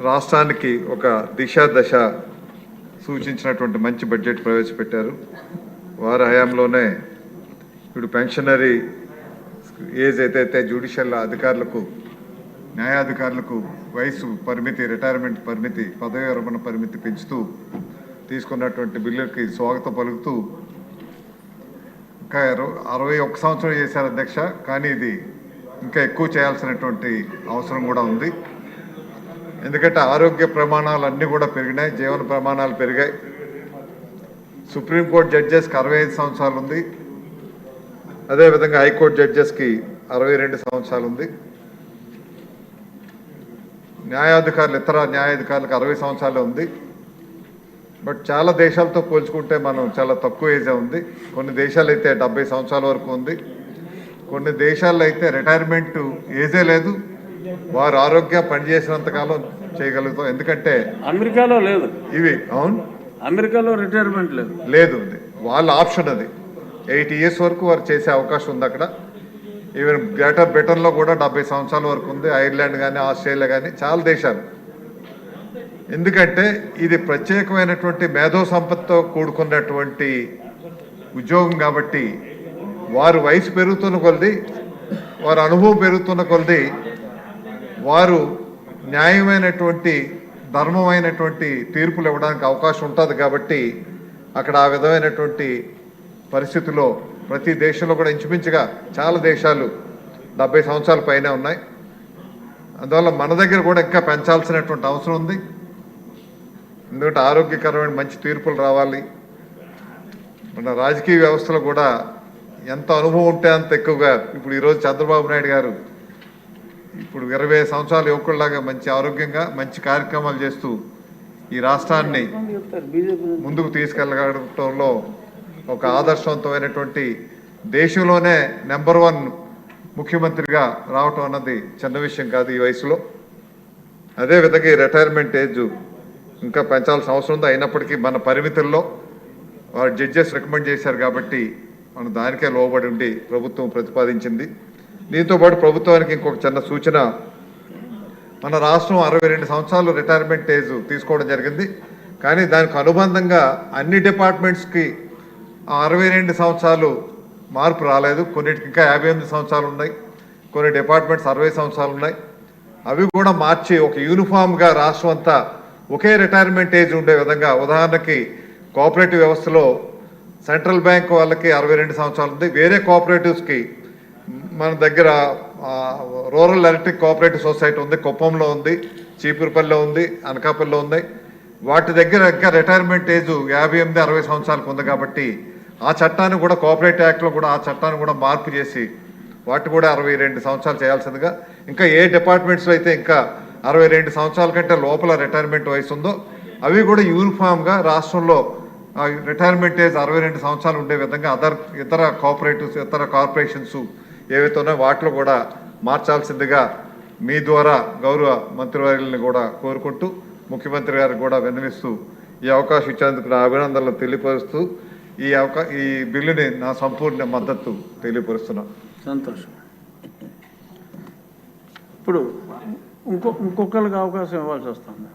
రాష్ట్రానికి ఒక దిశ దశ సూచించినటువంటి మంచి బడ్జెట్ ప్రవేశపెట్టారు. వారి హయాంలోనే ఇప్పుడు పెన్షనరీ ఏజ్ ఏదైతే జ్యుడిషియల్ అధికారులకు న్యాయాధికారులకు వయసు పరిమితి రిటైర్మెంట్ పరిమితి పదవి విరమణ పరిమితి పెంచుతూ తీసుకున్నటువంటి బిల్లుకి స్వాగతం పలుకుతూ ఇంకా అరవై ఒక్క సంవత్సరం చేశారు అధ్యక్ష కానీ ఇది ఇంకా ఎక్కువ చేయాల్సినటువంటి అవసరం కూడా ఉంది. ఎందుకంటే ఆరోగ్య ప్రమాణాలు అన్నీ కూడా పెరిగినాయి జీవన ప్రమాణాలు పెరిగాయి. సుప్రీంకోర్టు జడ్జెస్కి అరవై ఐదు సంవత్సరాలు ఉంది. అదేవిధంగా హైకోర్టు జడ్జెస్కి అరవై రెండు సంవత్సరాలు ఉంది. న్యాయాధికారులు ఇతర న్యాయాధికారులకు అరవై సంవత్సరాలు ఉంది. బట్ చాలా దేశాలతో పోల్చుకుంటే మనం చాలా తక్కువ ఏజే ఉంది. కొన్ని దేశాలు అయితే డెబ్బై సంవత్సరాల వరకు ఉంది. కొన్ని దేశాల్లో అయితే రిటైర్మెంట్ ఏజే లేదు. వారు ఆరోగ్యం పనిచేసినంత కాలం చేయగలుగుతాం. ఎందుకంటే అమెరికాలో లేదు. ఇవి అవును? అమెరికాలో రిటైర్మెంట్ లేదు. లేదు వాళ్ళ ఆప్షన్ అది. ఎయిట్ ఇయర్స్ వరకు వారు చేసే అవకాశం ఉంది అక్కడ. ఈవెన్ గ్రేటర్ బ్రిటన్లో కూడా డెబ్బై సంవత్సరాల వరకు ఉంది. ఐర్లాండ్ కానీ ఆస్ట్రేలియా కానీ చాలా దేశాలు. ఎందుకంటే ఇది ప్రత్యేకమైనటువంటి మేధో సంపత్తితో కూడుకున్నటువంటి ఉద్యోగం కాబట్టి వారు వయసు పెరుగుతున్న కొలది వారి అనుభవం పెరుగుతున్న కొలది వారు న్యాయమైనటువంటి ధర్మమైనటువంటి తీర్పులు ఇవ్వడానికి అవకాశం ఉంటుంది కాబట్టి అక్కడ ఆ విధమైనటువంటి పరిస్థితుల్లో ప్రతి దేశంలో కూడా ఇంచుమించుగా చాలా దేశాలు డెబ్బై సంవత్సరాల పైనే ఉన్నాయి. అందువల్ల మన దగ్గర కూడా ఇంకా పెంచాల్సినటువంటి అవసరం ఉంది. ఎందుకంటే ఆరోగ్యకరమైన మంచి తీర్పులు రావాలి. మన రాజకీయ వ్యవస్థలో కూడా ఎంత అనుభవం ఉంటే అంత ఎక్కువగా ఇప్పుడు ఈరోజు చంద్రబాబు నాయుడు గారు ఇప్పుడు ఇరవై సంవత్సరాల యువకుల్లాగా మంచి ఆరోగ్యంగా మంచి కార్యక్రమాలు చేస్తూ ఈ రాష్ట్రాన్ని ముందుకు తీసుకెళ్ళగడంలో ఒక ఆదర్శవంతమైనటువంటి దేశంలోనే నెంబర్ వన్ ముఖ్యమంత్రిగా రావటం అన్నది చిన్న విషయం కాదు ఈ వయసులో. అదేవిధంగా ఈ రిటైర్మెంట్ ఏజ్ ఇంకా పెంచాల్సిన అవసరం ఉంది. అయినప్పటికీ మన పరిమితుల్లో వారు జడ్జెస్ రికమెండ్ చేశారు కాబట్టి మనం దానికే లోబడి ఉండి ప్రభుత్వం ప్రతిపాదించింది. దీంతో పాటు ప్రభుత్వానికి ఇంకొక చిన్న సూచన. మన రాష్ట్రం అరవై రెండు సంవత్సరాలు రిటైర్మెంట్ ఏజ్ తీసుకోవడం జరిగింది. కానీ దానికి అనుబంధంగా అన్ని డిపార్ట్మెంట్స్కి అరవై రెండు సంవత్సరాలు మార్పు రాలేదు. కొన్నిటికి ఇంకా యాభై ఎనిమిది సంవత్సరాలు ఉన్నాయి. కొన్ని డిపార్ట్మెంట్స్ అరవై సంవత్సరాలు ఉన్నాయి. అవి కూడా మార్చి ఒక యూనిఫామ్గా రాష్ట్రం అంతా ఒకే రిటైర్మెంట్ ఏజ్ ఉండే విధంగా ఉదాహరణకి కోఆపరేటివ్ వ్యవస్థలో సెంట్రల్ బ్యాంక్ వాళ్ళకి అరవై రెండు సంవత్సరాలు ఉంది. వేరే కోఆపరేటివ్స్కి మన దగ్గర రూరల్ ఎలక్ట్రిక్ కోఆపరేటివ్ సొసైటీ ఉంది కుప్పంలో ఉంది చీపురుపల్లిలో ఉంది అనకాపల్లిలో ఉంది. వాటి దగ్గర ఇంకా రిటైర్మెంట్ ఏజ్ యాభై ఎనిమిది అరవై సంవత్సరాలకు ఉంది కాబట్టి ఆ చట్టాన్ని కూడా కోఆపరేటివ్ యాక్ట్లో కూడా ఆ చట్టాన్ని కూడా మార్పు చేసి వాటి కూడా అరవై రెండు సంవత్సరాలు చేయాల్సిందిగా. ఇంకా ఏ డిపార్ట్మెంట్స్లో అయితే ఇంకా అరవై రెండు సంవత్సరాల కంటే లోపల రిటైర్మెంట్ వయసు ఉందో అవి కూడా యూనిఫామ్గా రాష్ట్రంలో రిటైర్మెంట్ ఏజ్ అరవై రెండు సంవత్సరాలు ఉండే విధంగా అదర్ ఇతర కోఆపరేటివ్స్ ఇతర కార్పొరేషన్స్ ఏవైతే ఉన్నాయో వాటిలో కూడా మార్చాల్సిందిగా మీ ద్వారా గౌరవ మంత్రివర్యుల్ని కూడా కోరుకుంటూ ముఖ్యమంత్రి గారికి కూడా విన్నవిస్తూ ఈ అవకాశం ఇచ్చేందుకు నా అభినందనలు తెలియపరుస్తూ ఈ అవకా ఈ బిల్లుని నా సంపూర్ణ మద్దతు తెలియపరుస్తున్నాను సంతోషం. ఇప్పుడు ఇంకో ఇంకొకరికి అవకాశం ఇవ్వాల్సి వస్తుంది.